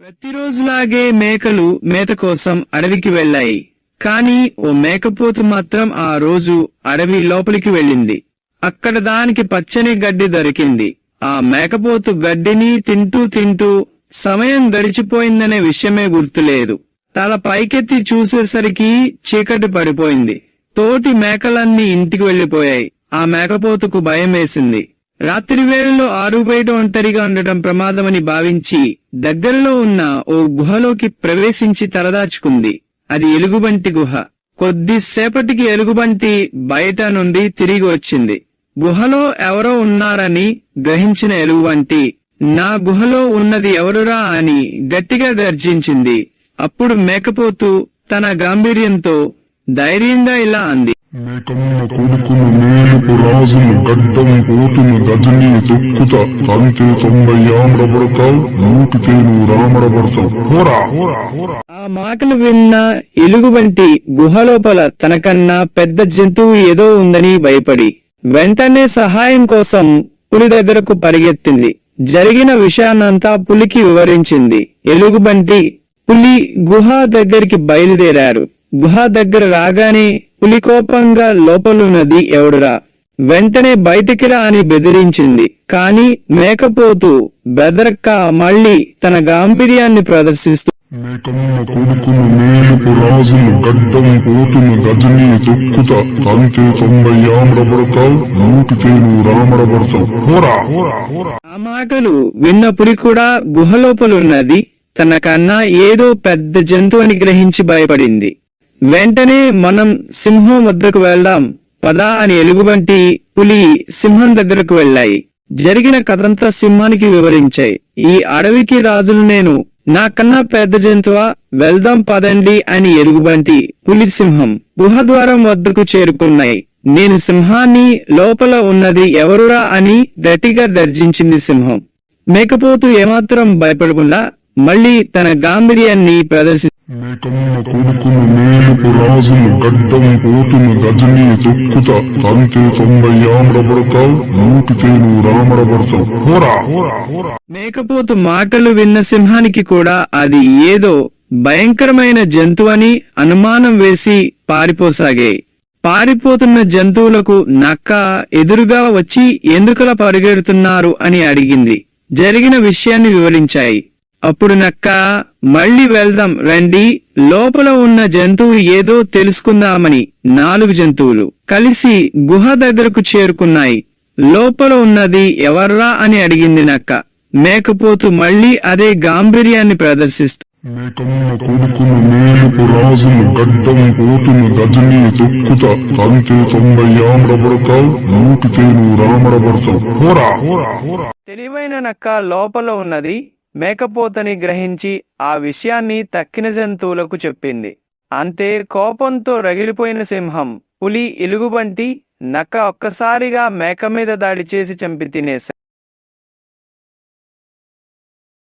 ప్రతిరోజులాగే మేకలు మేత కోసం అడవికి వెళ్ళాయి. కాని ఓ మేకపోతు మాత్రం ఆ రోజు అడవి లోపలికి వెళ్ళింది. అక్కడ దానికి పచ్చని గడ్డి దొరికింది. ఆ మేకపోతు గడ్డిని తింటూ తింటూ సమయం గడిచిపోయిందనే విషయమే గుర్తులేదు. తల పైకెత్తి చూసేసరికి చీకటి పడిపోయింది. తోటి మేకలన్నీ ఇంటికి వెళ్ళిపోయాయి ఆ మేకపోతుకు భయమేసింది. రాత్రి వేళలో ఆరు బయట ఒంటరిగా ఉండటం ప్రమాదమని భావించి దగ్గరలో ఉన్న ఓ గుహలోకి ప్రవేశించి తలదాచుకుంది. అది ఎలుగుబంటి గుహ. కొద్దిసేపటికి ఎలుగుబంటి బయట నుండి తిరిగి వచ్చింది. గుహలో ఎవరో ఉన్నారని గ్రహించిన ఎలుగుబంటి నా గుహలో ఉన్నది ఎవరురా అని గట్టిగా గర్జించింది. అప్పుడు మేకపోతూ తన గాంభీర్యంతో ధైర్యంగా ఇలా అంది. మేకమ్మ కొడుకును మేలుకు రాజును గడ్డం పోతును గజని తొక్కుత తంతే తొంభై ఆమ్రపడతావు నూటికే నువ్వు రామడబడతావు హోరా ఆ మాటలు విన్న ఎలుగుబంటి గుహలోపల తనకన్నా పెద్ద జంతువు ఏదో ఉందని భయపడి వెంటనే సహాయం కోసం పులి దగ్గరకు పరిగెత్తింది. జరిగిన విషయాన్నంతా పులికి వివరించింది. ఎలుగుబంటి పులి గుహ దగ్గరికి బయలుదేరారు. గుహ దగ్గర రాగానే పులి కోపంగా లోపలున్నది ఎవడురా? వెంటనే బయటికి రా అని బెదిరించింది. కాని మేకపోతూ బెదరక్క మళ్ళీ తన గాంభీర్యాన్ని ప్రదర్శిస్తూ మేకమ్మ కొడుకును మేలుకు రాజును గడ్డం పోతును గజని తొక్కుత తంతే తొంభై ఆమ్రపడతావు నూటికే నువ్వు రామడబడతావు హోరా ఆ మాటలు విన్న పులి కూడా గుహలోపలున్నది తనకన్నా ఏదో పెద్ద జంతువుని గ్రహించి భయపడింది. వెంటనే మనం సింహం వద్దకు వెళ్దాం. పదా అని ఎలుగుబంటి పులి సింహం దగ్గరకు వెళ్ళాయి. జరిగిన కథంతా సింహానికి వివరించాయి. ఈ అడవికి రాజులు నేను. నాకన్నా పెద్ద జంతువా? వెళ్దాం పదండి అని ఎలుగుబంటి పులి సింహం గుహద్వారం వద్దకు చేరుకున్నాయి. నేను సింహాన్ని లోపల ఉన్నది ఎవరురా అని గట్టిగా దర్జించింది సింహం. మేకపోతూ ఏమాత్రం భయపడకుండా మళ్ళీ తన గాంభీర్యాన్ని ప్రదర్శి మేకమ్మ కొడుకును మేలుకు రాజును గడ్డం పోతును గజని తొక్కుత తంతే తొంభై ఆమ్రపడతావు నూటికే నువ్వు రామడబడతావు హోరా మేకపోతు మాటలు విన్న సింహానికి కూడా అది ఏదో భయంకరమైన జంతువని అనుమానం వేసి పారిపోసాగాయి పారిపోతున్న జంతువులకు నక్క ఎదురుగా వచ్చి ఎందుకలా పరిగెడుతున్నారు అని అడిగింది. జరిగిన విషయాన్ని వివరించాయి. అప్పుడు నక్క మళ్ళీ వెళ్దాం రండి. లోపల ఉన్న జంతువు ఏదో తెలుసుకుందామని నాలుగు జంతువులు కలిసి గుహ దగ్గరకు చేరుకున్నాయి. లోపల ఉన్నది ఎవర్రా అని అడిగింది నక్క. మేకపోతు మళ్ళీ అదే గాంభీర్యాన్ని ప్రదర్శిస్తూ మేకమ్మ కొడుకును మేలుకు రాజును గడ్డం గజని తొక్కుత. తొంభై నువ్వు రామడబడతావు తెలివైన నక్క లోపల ఉన్నది మేకపోతని గ్రహించి ఆ విషయాన్ని తక్కిన జంతువులకు చెప్పింది. అంతే కోపంతో రగిలిపోయిన సింహం పులి ఎలుగుబంటి నక్క ఒక్కసారిగా మేక మీద దాడి చేసి చంపి తినేశాయి